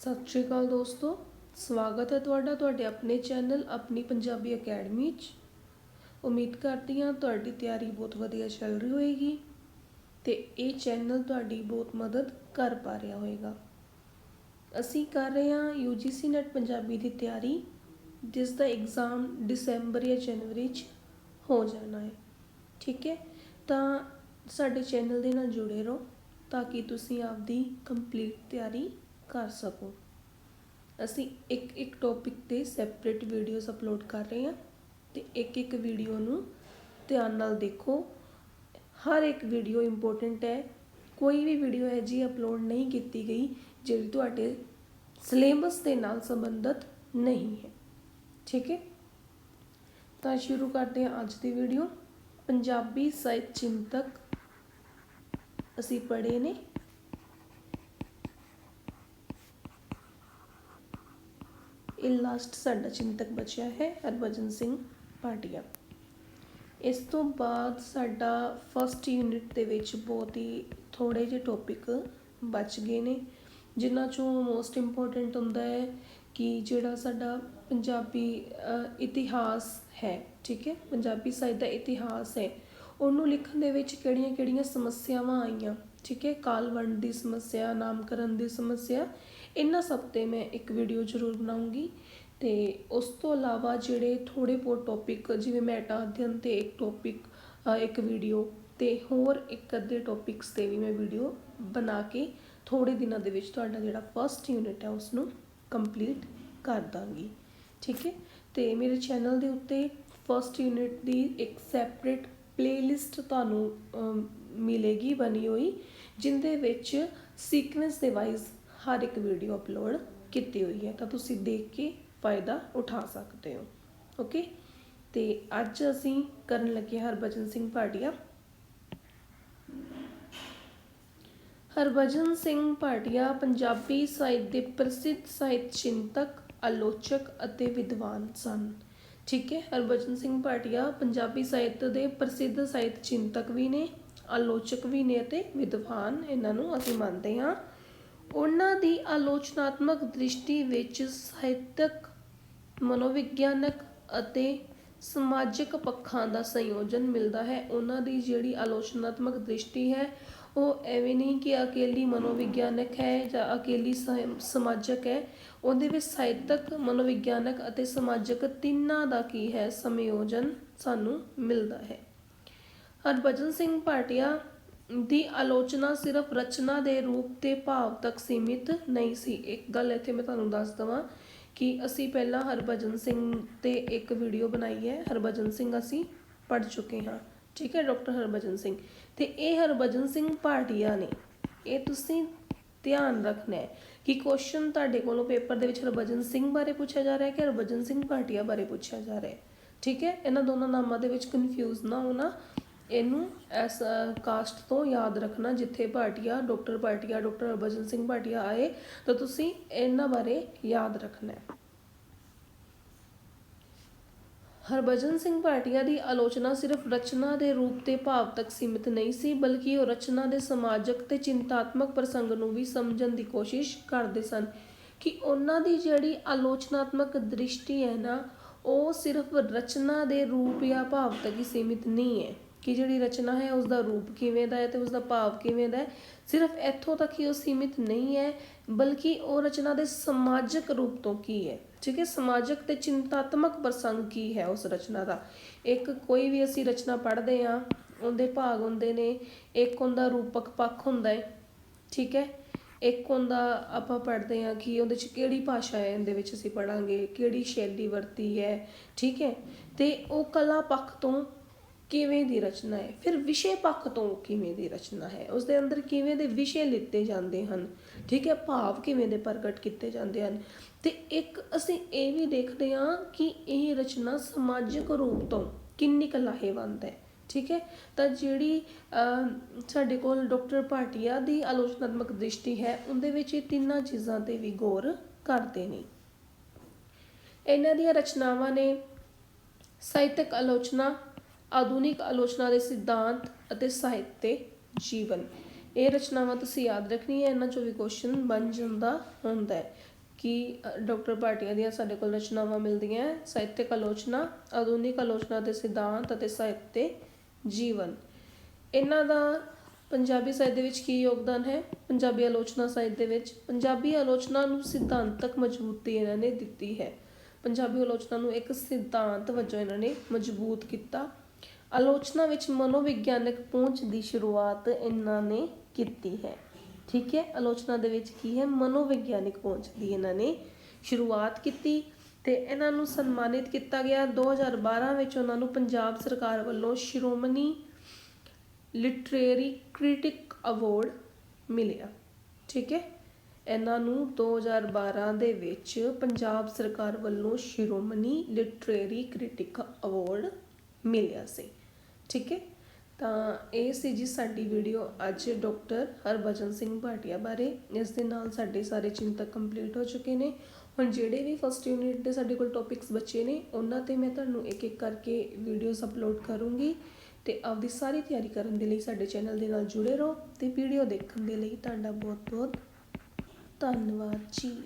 ਸਤਿ ਸ਼੍ਰੀ ਅਕਾਲ ਦੋਸਤੋ, ਸਵਾਗਤ ਹੈ ਤੁਹਾਡਾ ਤੁਹਾਡੇ ਆਪਣੇ ਚੈਨਲ ਆਪਣੀ ਪੰਜਾਬੀ ਅਕੈਡਮੀ 'ਚ। ਉਮੀਦ ਕਰਦੀ ਹਾਂ ਤੁਹਾਡੀ ਤਿਆਰੀ ਬਹੁਤ ਵਧੀਆ ਚੱਲ ਰਹੀ ਹੋਏਗੀ ਤੇ ਇਹ ਚੈਨਲ ਤੁਹਾਡੀ ਬਹੁਤ ਮਦਦ ਕਰ ਪਾ ਰਿਹਾ ਹੋਏਗਾ। ਅਸੀਂ ਕਰ ਰਹੇ ਹਾਂ UGC ਨੈਟ ਪੰਜਾਬੀ ਦੀ ਤਿਆਰੀ, ਜਿਸ ਦਾ ਐਗਜ਼ਾਮ ਦਸੰਬਰ ਜਾਂ ਜਨਵਰੀ 'ਚ ਹੋ ਜਾਣਾ ਹੈ। ਠੀਕ ਹੈ? ਤਾਂ ਸਾਡੇ ਚੈਨਲ ਦੇ ਨਾਲ ਜੁੜੇ ਰਹੋ ਤਾਂ ਕਿ ਤੁਸੀਂ ਆਪਦੀ ਕੰਪਲੀਟ ਤਿਆਰੀ ਕਰ ਸਕੋ। ਅਸੀਂ ਇੱਕ ਇੱਕ ਟੌਪਿਕ ਤੇ ਸੈਪਰੇਟ ਵੀਡੀਓਜ਼ ਅਪਲੋਡ ਕਰ ਰਹੇ ਹਾਂ ਤੇ ਇੱਕ ਇੱਕ ਵੀਡੀਓ ਨੂੰ ਧਿਆਨ ਨਾਲ ਦੇਖੋ। ਹਰ ਇੱਕ ਵੀਡੀਓ ਇੰਪੋਰਟੈਂਟ ਹੈ। ਕੋਈ ਵੀ ਵੀਡੀਓ ਹੈ ਜੀ ਅਪਲੋਡ ਨਹੀਂ ਕੀਤੀ ਗਈ ਜਿਹੜੀ ਤੁਹਾਡੇ ਸਿਲੇਬਸ ਦੇ ਨਾਲ ਸੰਬੰਧਿਤ ਨਹੀਂ ਹੈ। ਠੀਕ ਹੈ? ਤਾਂ ਸ਼ੁਰੂ ਕਰਦੇ ਹਾਂ ਅੱਜ ਦੀ ਵੀਡੀਓ ਪੰਜਾਬੀ ਸਾਹਿਤ ਚਿੰਤਕ ਅਸੀਂ ਪੜ੍ਹੇ ਨੇ। ਇਹ ਲਾਸਟ ਸਾਡਾ ਚਿੰਤਕ ਬਚਿਆ ਹੈ, ਹਰਭਜਨ ਸਿੰਘ ਭਾਟੀਆ। ਇਸ ਤੋਂ ਬਾਅਦ ਸਾਡਾ ਫਸਟ ਯੂਨਿਟ ਦੇ ਵਿੱਚ ਬਹੁਤ ਹੀ ਥੋੜੇ ਜਿਹੇ ਟੌਪਿਕ ਬਚ ਗਏ ਨੇ, ਜਿਨ੍ਹਾਂ ਚੋਂ ਮੋਸਟ ਇੰਪੋਰਟੈਂਟ ਹੁੰਦਾ ਹੈ ਕਿ ਜਿਹੜਾ ਸਾਡਾ ਪੰਜਾਬੀ ਇਤਿਹਾਸ ਹੈ, ਠੀਕ ਹੈ? ਪੰਜਾਬੀ ਸਾਹਿਤ ਦਾ ਇਤਿਹਾਸ ਹੈ, ਉਹਨੂੰ ਲਿਖਣ ਦੇ ਵਿੱਚ ਕਿਹੜੀਆਂ-ਕਿਹੜੀਆਂ ਸਮੱਸਿਆਵਾਂ ਆਈਆਂ, ਠੀਕ ਹੈ? ਕਾਲ ਵੰਡ ਦੀ ਸਮੱਸਿਆ, ਨਾਮਕਰਨ ਦੀ ਸਮੱਸਿਆ ਇਹਨਾਂ ਸਭ ਤੇ ਮੈਂ ਇੱਕ ਵੀਡੀਓ ਜ਼ਰੂਰ ਬਣਾਉਂਗੀ ਅਤੇ ਉਸ ਤੋਂ ਇਲਾਵਾ ਜਿਹੜੇ ਥੋੜ੍ਹੇ ਬਹੁਤ ਟੋਪਿਕ ਜਿਵੇਂ ਮੈਟਾ ਅਧਿਐਨ ਤੇ ਇੱਕ ਟੋਪਿਕ ਇੱਕ ਵੀਡੀਓ ਅਤੇ ਹੋਰ ਇੱਕ ਅੱਧੇ ਟੋਪਿਕਸ ਤੇ ਵੀ ਮੈਂ ਵੀਡੀਓ ਬਣਾ ਕੇ ਥੋੜ੍ਹੇ ਦਿਨਾਂ ਦੇ ਵਿੱਚ ਤੁਹਾਡਾ ਜਿਹੜਾ ਫਸਟ ਯੂਨਿਟ ਹੈ ਉਸ ਨੂੰ ਕੰਪਲੀਟ ਕਰ ਦਾਂਗੀ। ਠੀਕ ਹੈ? ਅਤੇ ਮੇਰੇ ਚੈਨਲ ਦੇ ਉੱਤੇ ਫਸਟ ਯੂਨਿਟ ਦੀ ਇੱਕ ਸੈਪਰੇਟ ਪਲੇਲਿਸਟ ਤੁਹਾਨੂੰ ਮਿਲੇਗੀ ਬਣੀ ਹੋਈ, ਜਿੰਦੇ ਵਿੱਚ ਸੀਕੁਐਂਸ ਦੇ ਵਾਈਜ਼ ਹਰ ਇੱਕ ਵੀਡੀਓ ਅਪਲੋਡ ਕੀਤੀ ਹੋਈ ਹੈ ਤਾਂ ਤੁਸੀਂ ਦੇਖ ਕੇ ਫਾਇਦਾ ਉਠਾ ਸਕਦੇ ਹੋ ਓਕੇ ਤੇ ਅੱਜ ਅਸੀਂ ਕਰਨ ਲੱਗੇ ਹਰਭਜਨ ਸਿੰਘ ਭਾਟੀਆ। ਹਰਭਜਨ ਸਿੰਘ ਭਾਟੀਆ ਪੰਜਾਬੀ ਸਾਹਿਤ ਦੇ ਪ੍ਰਸਿੱਧ ਸਾਹਿਤ ਚਿੰਤਕ, ਆਲੋਚਕ ਅਤੇ ਵਿਦਵਾਨ ਸਨ, ਠੀਕ ਹੈ? ਹਰਭਜਨ ਸਿੰਘ ਭਾਟੀਆ ਪੰਜਾਬੀ ਸਾਹਿਤ ਦੇ ਪ੍ਰਸਿੱਧ ਸਾਹਿਤ ਚਿੰਤਕ ਵੀ ਨੇ, ਆਲੋਚਕ ਵੀ ਨੇ ਅਤੇ ਵਿਦਵਾਨ ਇਹਨਾਂ ਨੂੰ ਅਸੀਂ ਮੰਨਦੇ ਹਾਂ। ਉਹਨਾਂ ਦੀ ਆਲੋਚਨਾਤਮਕ ਦ੍ਰਿਸ਼ਟੀ ਵਿੱਚ ਸਾਹਿਤਕ, ਮਨੋਵਿਗਿਆਨਕ ਅਤੇ ਸਮਾਜਿਕ ਪੱਖਾਂ ਦਾ ਸੰਯੋਜਨ ਮਿਲਦਾ ਹੈ। ਉਹਨਾਂ ਦੀ ਜਿਹੜੀ ਆਲੋਚਨਾਤਮਕ ਦ੍ਰਿਸ਼ਟੀ ਹੈ, ਉਹ ਐਵੇਂ ਨਹੀਂ ਕਿ ਅਕੇਲੀ ਮਨੋਵਿਗਿਆਨਕ ਹੈ ਜਾਂ ਅਕੇਲੀ ਸਮਾਜਿਕ ਹੈ। ਉਹਦੇ ਵਿੱਚ ਸਾਹਿਤਕ, ਮਨੋਵਿਗਿਆਨਕ ਅਤੇ ਸਮਾਜਿਕ ਤਿੰਨਾਂ ਦਾ ਕੀ ਹੈ? ਸੰਯੋਜਨ ਸਾਨੂੰ ਮਿਲਦਾ ਹੈ। ਹਰਭਜਨ ਸਿੰਘ ਭਾਟੀਆ ਦੀ ਆਲੋਚਨਾ ਸਿਰਫ ਰਚਨਾ ਦੇ ਰੂਪ ਤੇ ਭਾਵ ਤੱਕ ਸੀਮਿਤ ਨਹੀਂ ਸੀ। ਇੱਕ ਗੱਲ ਇੱਥੇ ਮੈਂ ਤੁਹਾਨੂੰ ਦੱਸ ਦਵਾਂ ਕਿ ਅਸੀਂ ਪਹਿਲਾਂ ਹਰਭਜਨ ਸਿੰਘ ਤੇ ਇੱਕ ਵੀਡੀਓ ਬਣਾਈ ਹੈ। ਹਰਭਜਨ ਸਿੰਘ ਅਸੀਂ ਪੜ ਚੁੱਕੇ ਹਾਂ। ਠੀਕ ਹੈ, ਡਾਕਟਰ ਹਰਭਜਨ ਸਿੰਘ। ਤੇ ਇਹ ਹਰਭਜਨ ਸਿੰਘ ਭਾਟੀਆ ਨੇ, ਇਹ ਤੁਸੀਂ ਧਿਆਨ ਰੱਖਣਾ ਹੈ ਕਿ ਕੁਐਸਚਨ ਤੁਹਾਡੇ ਕੋਲੋਂ ਪੇਪਰ ਦੇ ਵਿੱਚ ਹਰਭਜਨ ਸਿੰਘ ਬਾਰੇ ਪੁੱਛਿਆ ਜਾ ਰਿਹਾ ਹੈ ਕਿ ਹਰਭਜਨ ਸਿੰਘ ਭਾਟੀਆ ਬਾਰੇ ਪੁੱਛਿਆ ਜਾ ਰਿਹਾ ਹੈ। ਠੀਕ ਹੈ, ਇਹਨਾਂ ਦੋਨਾਂ ਨਾਮਾਂ ਦੇ ਵਿੱਚ ਕਨਫਿਊਜ਼ ਨਾ ਹੋਣਾ। ਇਹਨੂੰ ਇਸ ਕਾਸਟ ਤੋਂ ਯਾਦ ਰੱਖਣਾ, ਜਿੱਥੇ ਭਾਟੀਆ, ਡਾਕਟਰ ਭਾਟੀਆ, ਡਾਕਟਰ ਹਰਭਜਨ ਸਿੰਘ ਭਾਟੀਆ ਆਏ, ਤਾਂ ਤੁਸੀਂ ਇਹਨਾਂ ਬਾਰੇ ਯਾਦ ਰੱਖਣਾ ਹੈ। ਹਰਭਜਨ ਸਿੰਘ ਭਾਟੀਆ ਦੀ ਆਲੋਚਨਾ ਸਿਰਫ ਰਚਨਾ ਦੇ ਰੂਪ ਤੇ ਭਾਵ ਤੱਕ ਸੀਮਿਤ ਨਹੀਂ ਸੀ, ਬਲਕਿ ਉਹ ਰਚਨਾ ਦੇ ਸਮਾਜਿਕ ਤੇ ਚਿੰਤਾਤਮਕ ਪ੍ਰਸੰਗ ਨੂੰ ਵੀ ਸਮਝਣ ਦੀ ਕੋਸ਼ਿਸ਼ ਕਰਦੇ ਸਨ ਕਿ ਉਹਨਾਂ ਦੀ ਜਿਹੜੀ ਆਲੋਚਨਾਤਮਕ ਦ੍ਰਿਸ਼ਟੀ ਹੈ ਨਾ, ਉਹ ਸਿਰਫ ਰਚਨਾ ਦੇ ਰੂਪ ਜਾਂ ਭਾਵ ਤੱਕ ਹੀ ਸੀਮਿਤ ਨਹੀਂ ਹੈ। ਕਿ ਜਿਹੜੀ ਰਚਨਾ ਹੈ ਉਸ ਦਾ ਰੂਪ ਕਿਵੇਂ ਦਾ ਹੈ ਤੇ ਉਸ ਦਾ ਭਾਵ ਕਿਵੇਂ ਦਾ ਹੈ, ਸਿਰਫ ਇੱਥੋਂ ਤੱਕ ਹੀ ਉਹ ਸੀਮਿਤ ਨਹੀਂ ਹੈ, ਬਲਕਿ ਉਹ ਰਚਨਾ ਦੇ ਸਮਾਜਿਕ ਰੂਪ ਤੋਂ ਕੀ ਹੈ। ਠੀਕ ਹੈ, ਸਮਾਜਿਕ ਤੇ ਚਿੰਤਾਤਮਕ ਪ੍ਰਸੰਗ ਕੀ ਹੈ ਉਸ ਰਚਨਾ ਦਾ? ਇੱਕ ਕੋਈ ਵੀ ਅਸੀਂ ਰਚਨਾ ਪੜ੍ਹਦੇ ਆ ਉਹਦੇ ਭਾਗ ਹੁੰਦੇ ਨੇ, ਇੱਕ ਹੁੰਦਾ ਰੂਪਕ ਪੱਖ ਹੁੰਦਾ ਹੈ। ਠੀਕ ਹੈ, ਇੱਕ ਹੁੰਦਾ ਆਪਾਂ ਪੜ੍ਹਦੇ ਆ ਕਿ ਉਹਦੇ ਚ ਕਿਹੜੀ ਭਾਸ਼ਾ ਹੈ, ਇਹਦੇ ਵਿੱਚ ਅਸੀਂ ਪੜਾਂਗੇ ਕਿਹੜੀ ਸ਼ੈਲੀ ਵਰਤੀ ਹੈ। ਠੀਕ ਹੈ, ਤੇ ਉਹ ਕਲਾ ਪੱਖ ਤੋਂ ਕਿਵੇਂ ਦੀ ਰਚਨਾ ਹੈ? ਫਿਰ ਵਿਸ਼ੇ ਪੱਖ ਤੋਂ ਕਿਵੇਂ ਦੀ ਰਚਨਾ ਹੈ? ਉਸ ਦੇ ਅੰਦਰ ਕਿਵੇਂ ਦੇ ਵਿਸ਼ੇ ਲਿੱਤੇ ਜਾਂਦੇ ਹਨ? ਠੀਕ ਹੈ, ਭਾਵ ਕਿਵੇਂ ਦੇ ਪ੍ਰਗਟ ਕੀਤੇ ਜਾਂਦੇ ਹਨ? ਤੇ ਇੱਕ ਅਸੀਂ ਇਹ ਵੀ ਦੇਖਦੇ ਹਾਂ ਕਿ ਇਹ ਰਚਨਾ ਸਮਾਜਿਕ ਰੂਪ ਤੋਂ ਕਿੰਨੀ ਕੁ ਲਾਹੇਵੰਦ ਹੈ। ਠੀਕ ਹੈ, ਤਾਂ ਜਿਹੜੀ ਸਾਡੇ ਕੋਲ ਡਾਕਟਰ ਭਾਟੀਆ ਦੀ ਆਲੋਚਨਾਤਮਕ ਦ੍ਰਿਸ਼ਟੀ ਹੈ, ਉਹਦੇ ਵਿੱਚ ਇਹ ਤਿੰਨਾਂ ਚੀਜ਼ਾਂ ਤੇ ਵੀ ਗੌਰ ਕਰਦੇ ਨੇ। ਇਹਨਾਂ ਦੀਆਂ ਰਚਨਾਵਾਂ ਨੇ ਸਾਹਿਤਕ ਆਲੋਚਨਾ ਆਧੁਨਿਕ ਆਲੋਚਨਾ ਦੇ ਸਿਧਾਂਤ ਅਤੇ ਸਾਹਿਤ ਤੇ ਜੀਵਨ। ਇਹ ਰਚਨਾਵਾਂ ਤੁਸੀਂ ਯਾਦ ਰੱਖਣੀ ਹੈ ਇਹਨਾਂ ਚੋਂ ਵੀ ਕੁਐਸਚਨ ਬਣ ਜਾਂਦਾ ਹੁੰਦਾ ਹੈ ਕਿ ਡਾਕਟਰ ਭਾਟੀਆ ਦੀਆਂ ਸਾਡੇ ਕੋਲ ਰਚਨਾਵਾਂ ਮਿਲਦੀਆਂ ਹੈ, ਸਾਹਿਤਿਕ ਆਲੋਚਨਾ, ਆਧੁਨਿਕ ਆਲੋਚਨਾ ਦੇ ਸਿਧਾਂਤ ਅਤੇ ਸਾਹਿਤ ਤੇ ਜੀਵਨ। ਇਹਨਾਂ ਦਾ ਪੰਜਾਬੀ ਸਾਹਿਤ ਦੇ ਵਿੱਚ ਕੀ ਯੋਗਦਾਨ ਹੈ? ਪੰਜਾਬੀ ਆਲੋਚਨਾ ਸਾਹਿਤ ਦੇ ਵਿੱਚ ਪੰਜਾਬੀ ਆਲੋਚਨਾ ਨੂੰ ਸਿਧਾਂਤਕ ਮਜ਼ਬੂਤੀ ਇਹਨਾਂ ਨੇ ਦਿੱਤੀ ਹੈ। ਪੰਜਾਬੀ ਆਲੋਚਨਾ ਨੂੰ ਇੱਕ ਸਿਧਾਂਤ ਵਜੋਂ ਇਹਨਾਂ ਨੇ ਮਜ਼ਬੂਤ ਕੀਤਾ। ਆਲੋਚਨਾ ਵਿੱਚ ਮਨੋਵਿਗਿਆਨਕ ਪਹੁੰਚ ਦੀ ਸ਼ੁਰੂਆਤ ਇਹਨਾਂ ਨੇ ਕੀਤੀ ਹੈ। ਠੀਕ ਹੈ? ਆਲੋਚਨਾ ਦੇ ਵਿੱਚ ਕੀ ਹੈ? ਮਨੋਵਿਗਿਆਨਿਕ ਪਹੁੰਚ ਦੀ ਇਹਨਾਂ ਨੇ ਸ਼ੁਰੂਆਤ ਕੀਤੀ ਤੇ ਇਹਨਾਂ ਨੂੰ ਸਨਮਾਨਿਤ ਕੀਤਾ ਗਿਆ। 2012 ਵਿੱਚ ਉਹਨਾਂ ਨੂੰ ਪੰਜਾਬ ਸਰਕਾਰ ਵੱਲੋਂ ਸ਼੍ਰੋਮਣੀ ਲਿਟਰੇਰੀ ਕ੍ਰਿਟਿਕ ਅਵਾਰਡ ਮਿਲਿਆ। ਠੀਕ ਹੈ? ਇਹਨਾਂ ਨੂੰ 2012 ਦੇ ਵਿੱਚ ਪੰਜਾਬ ਸਰਕਾਰ ਵੱਲੋਂ ਸ਼੍ਰੋਮਣੀ ਲਿਟਰੇਰੀ ਕ੍ਰਿਟਿਕ ਅਵਾਰਡ ਮਿਲਿਆ ਸੀ। ਠੀਕ ਹੈ? ਤਾਂ ਇਹ ਸੀ ਜੀ ਸਾਡੀ ਵੀਡੀਓ ਅੱਜ ਡਾਕਟਰ ਹਰਭਜਨ ਸਿੰਘ ਭਾਟੀਆ ਬਾਰੇ। ਇਸ ਦੇ ਨਾਲ ਸਾਡੇ ਸਾਰੇ ਚਿੰਤਕ ਕੰਪਲੀਟ ਹੋ ਚੁੱਕੇ ਨੇ। ਹੁਣ ਜਿਹੜੇ ਵੀ ਫਸਟ ਯੂਨਿਟ ਦੇ ਸਾਡੇ ਕੋਲ ਟੌਪਿਕਸ ਬਚੇ ਨੇ, ਉਹਨਾਂ ਤੇ ਮੈਂ ਤੁਹਾਨੂੰ ਇੱਕ ਇੱਕ ਕਰਕੇ ਵੀਡੀਓਜ਼ ਅਪਲੋਡ ਕਰੂੰਗੀ। ਤੇ ਆਪਦੀ ਸਾਰੀ ਤਿਆਰੀ ਕਰਨ ਦੇ ਲਈ ਸਾਡੇ ਚੈਨਲ ਦੇ ਨਾਲ ਜੁੜੇ ਰਹੋ ਤੇ ਵੀਡੀਓ ਦੇਖਣ ਦੇ ਲਈ ਤੁਹਾਡਾ ਬਹੁਤ ਬਹੁਤ ਧੰਨਵਾਦ ਜੀ।